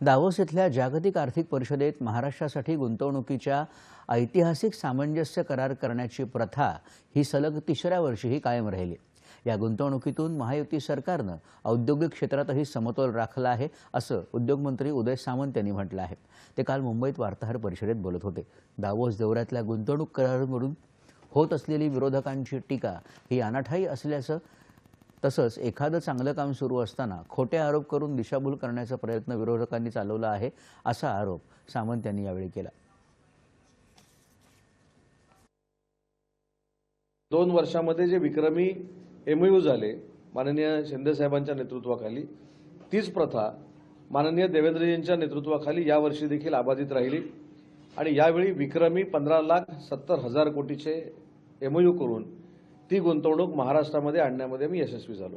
Davos इथल्या जागतिक आर्थिक परिषदेत महाराष्ट्रासाठी गुंतवणुकीच्या ऐतिहासिक सामंजस्य करार करण्याची प्रथा ही सलग तिसऱ्या वर्षीही कायम राहिली. या गुंतवणुकीतून महायुती सरकारनं औद्योगिक क्षेत्रातही समतोल राखला आहे असं उद्योगमंत्री उदय सामंत यांनी म्हटलं आहे. ते काल मुंबईत वार्ताहर परिषदेत बोलत होते. दावोस दौऱ्यातल्या गुंतवणूक करारांवरून होत असलेली विरोधकांची टीका ही अनाठाई असल्याचं तसंच एखादं चांगलं काम सुरू असताना खोटे आरोप करून दिशाभूल करण्याचा प्रयत्न विरोधकांनी चालवला आहे असा आरोप सामंत यांनी यावेळी केला. दोन वर्षामध्ये जे विक्रमी एमयू झाले माननीय शिंदेसाहेबांच्या नेतृत्वाखाली तीच प्रथा माननीय देवेंद्रजींच्या नेतृत्वाखाली यावर्षी देखील अबाधित राहिली. आणि यावेळी विक्रमी पंधरा लाख सत्तर हजार कोटीचे एमयू करून ती गुंतवणूक महाराष्ट्रामध्ये आणण्यामध्ये मी यशस्वी झालो.